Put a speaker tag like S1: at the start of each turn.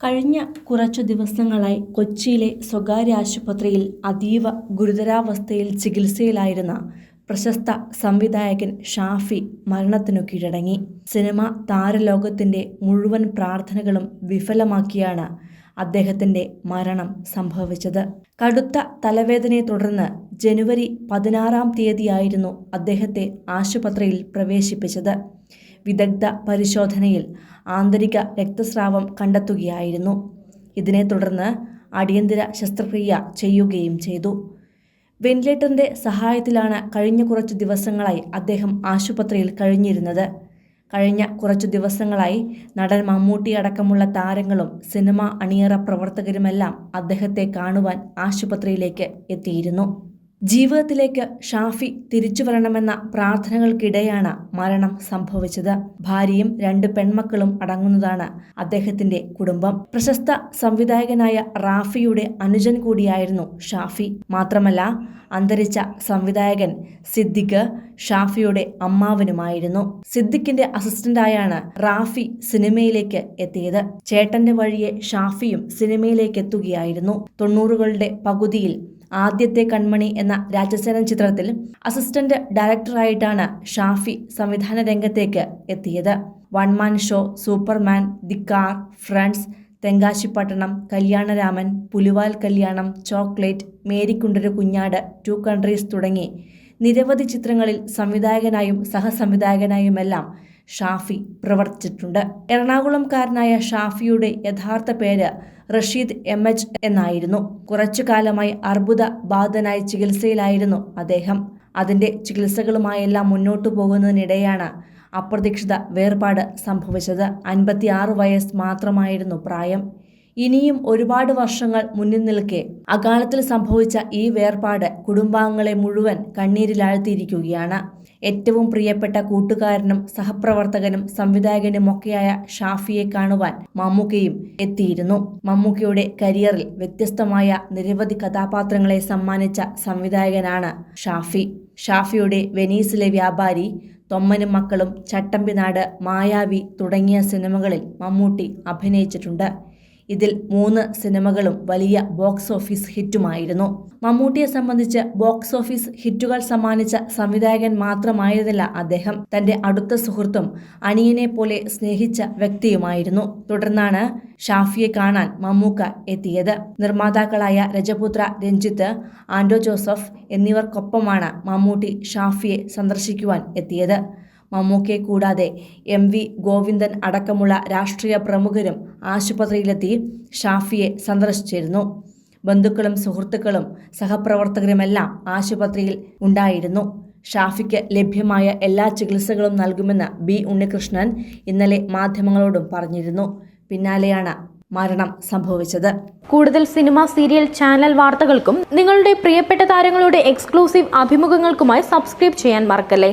S1: കഴിഞ്ഞ കുറച്ചു ദിവസങ്ങളായി കൊച്ചിയിലെ സ്വകാര്യ ആശുപത്രിയിൽ അതീവ ഗുരുതരാവസ്ഥയിൽ ചികിത്സയിലായിരുന്ന പ്രശസ്ത സംവിധായകൻ ഷാഫി മരണത്തിനു കീഴടങ്ങി. സിനിമ താരലോകത്തിന്റെ മുഴുവൻ പ്രാർത്ഥനകളും വിഫലമാക്കിയാണ് അദ്ദേഹത്തിന്റെ മരണം സംഭവിച്ചത്. കടുത്ത തലവേദനയെ തുടർന്ന് ജനുവരി പതിനാറാം തീയതിയായിരുന്നു അദ്ദേഹത്തെ ആശുപത്രിയിൽ പ്രവേശിപ്പിച്ചത്. വിദഗ്ധ പരിശോധനയിൽ ആന്തരിക രക്തസ്രാവം കണ്ടെത്തുകയായിരുന്നു. ഇതിനെ തുടർന്ന് അടിയന്തര ശസ്ത്രക്രിയ ചെയ്യുകയും ചെയ്തു. വെന്റിലേറ്ററിന്റെ സഹായത്തിലാണ് കഴിഞ്ഞ കുറച്ചു ദിവസങ്ങളായി അദ്ദേഹം ആശുപത്രിയിൽ കഴിഞ്ഞിരുന്നത്. കഴിഞ്ഞ കുറച്ചു ദിവസങ്ങളായി നടൻ മമ്മൂട്ടി അടക്കമുള്ള താരങ്ങളും സിനിമ അണിയറ പ്രവർത്തകരുമെല്ലാം അദ്ദേഹത്തെ കാണുവാൻ ആശുപത്രിയിലേക്ക് എത്തിയിരുന്നു. ജീവിതത്തിലേക്ക് ഷാഫി തിരിച്ചു വരണമെന്ന പ്രാർത്ഥനകൾക്കിടെയാണ് മരണം സംഭവിച്ചത്. ഭാര്യയും രണ്ട് പെൺമക്കളും അടങ്ങുന്നതാണ് അദ്ദേഹത്തിന്റെ കുടുംബം. പ്രശസ്ത സംവിധായകനായ റാഫിയുടെ അനുജൻ കൂടിയായിരുന്നു ഷാഫി. മാത്രമല്ല അന്തരിച്ച സംവിധായകൻ സിദ്ദിഖ് ഷാഫിയുടെ അമ്മാവനുമായിരുന്നു. സിദ്ദിഖിന്റെ അസിസ്റ്റന്റായാണ് റാഫി സിനിമയിലേക്ക് എത്തിയത്. ചേട്ടന്റെ വഴിയെ ഷാഫിയും സിനിമയിലേക്ക് എത്തുകയായിരുന്നു തൊണ്ണൂറുകളുടെ പകുതിയിൽ ആദ്യത്തെ കൺമണി എന്ന രാജസേനൻ ചിത്രത്തിൽ അസിസ്റ്റന്റ് ഡയറക്ടറായിട്ടാണ് ഷാഫി സംവിധാന രംഗത്തേക്ക് എത്തിയത്. One man show Superman the car friends Thenkasipattanam Kalyanaraman Pulival Kalyanam chocolate മേരിക്കുണ്ടൊരു കുഞ്ഞാട് ടു കൺട്രീസ് തുടങ്ങി നിരവധി ചിത്രങ്ങളിൽ സംവിധായകനായും സഹസംവിധായകനായുമെല്ലാം ഷാഫി പ്രവർത്തിച്ചിട്ടുണ്ട്. എറണാകുളംകാരനായ ഷാഫിയുടെ യഥാർത്ഥ പേര് റഷീദ് എം. എച്ച്. എന്നായിരുന്നു. കുറച്ചു കാലമായി അർബുദ ബാധിതനായി ചികിത്സയിലായിരുന്നു അദ്ദേഹം. അതിന്റെ ചികിത്സകളുമായെല്ലാം മുന്നോട്ടു പോകുന്നതിനിടെയാണ് അപ്രതീക്ഷിത വേർപാട് സംഭവിച്ചത്. അൻപത്തിയാറ് വയസ്സ് മാത്രമായിരുന്നു പ്രായം. ഇനിയും ഒരുപാട് വർഷങ്ങൾ മുന്നിൽ നിൽക്കെ. അകാലത്തിൽ സംഭവിച്ച ഈ വേർപാട് കുടുംബാംഗങ്ങളെ മുഴുവൻ കണ്ണീരിലാഴ്ത്തിയിരിക്കുകയാണ്. ഏറ്റവും പ്രിയപ്പെട്ട കൂട്ടുകാരനും സഹപ്രവർത്തകനും സംവിധായകനുമൊക്കെയായ ഷാഫിയെ കാണുവാൻ മമ്മൂക്കയും എത്തിയിരുന്നു. മമ്മൂക്കയുടെ കരിയറിൽ വ്യത്യസ്തമായ നിരവധി കഥാപാത്രങ്ങളെ സമ്മാനിച്ച സംവിധായകനാണ് ഷാഫി. ഷാഫിയുടെ വെനീസിലെ വ്യാപാരി തൊമ്മനും മക്കളും ചട്ടമ്പിനാട് മായാവി തുടങ്ങിയ സിനിമകളിൽ മമ്മൂട്ടി അഭിനയിച്ചിട്ടുണ്ട്. ഇതിൽ മൂന്ന് സിനിമകളും വലിയ ബോക്സ് ഓഫീസ് ഹിറ്റുമായിരുന്നു. മമ്മൂട്ടിയെ സംബന്ധിച്ച് ബോക്സ് ഓഫീസ് ഹിറ്റുകൾ സമ്മാനിച്ച സംവിധായകൻ മാത്രമായിരുന്നില്ല അദ്ദേഹം. തന്റെ അടുത്ത സുഹൃത്തും അനിയനെ പോലെ സ്നേഹിച്ച വ്യക്തിയുമായിരുന്നു. തുടർന്നാണ് ഷാഫിയെ കാണാൻ മമ്മൂക്ക എത്തിയത്. നിർമ്മാതാക്കളായ രജപുത്ര രഞ്ജിത്ത് ആൻഡോ ജോസഫ് എന്നിവർക്കൊപ്പമാണ് മമ്മൂട്ടി ഷാഫിയെ സന്ദർശിക്കുവാൻ എത്തിയത്. മമ്മൂക്കയെ കൂടാതെ എം വി ഗോവിന്ദൻ അടക്കമുള്ള രാഷ്ട്രീയ പ്രമുഖരും ആശുപത്രിയിലെത്തി ഷാഫിയെ സന്ദർശിച്ചിരുന്നു. ബന്ധുക്കളും സുഹൃത്തുക്കളും സഹപ്രവർത്തകരുമെല്ലാം ആശുപത്രിയിൽ ഉണ്ടായിരുന്നു. ഷാഫിക്ക് ലഭ്യമായ എല്ലാ ചികിത്സകളും നൽകുമെന്ന് ബി ഉണ്ണികൃഷ്ണൻ ഇന്നലെ മാധ്യമങ്ങളോടും പറഞ്ഞിരുന്നു. പിന്നാലെയാണ് മരണം സംഭവിച്ചത്.
S2: കൂടുതൽ സിനിമ സീരിയൽ ചാനൽ വാർത്തകൾക്കും നിങ്ങളുടെ പ്രിയപ്പെട്ട താരങ്ങളുടെ എക്സ്ക്ലൂസീവ് അഭിമുഖങ്ങൾക്കുമായി സബ്സ്ക്രൈബ് ചെയ്യാൻ മറക്കല്ലേ?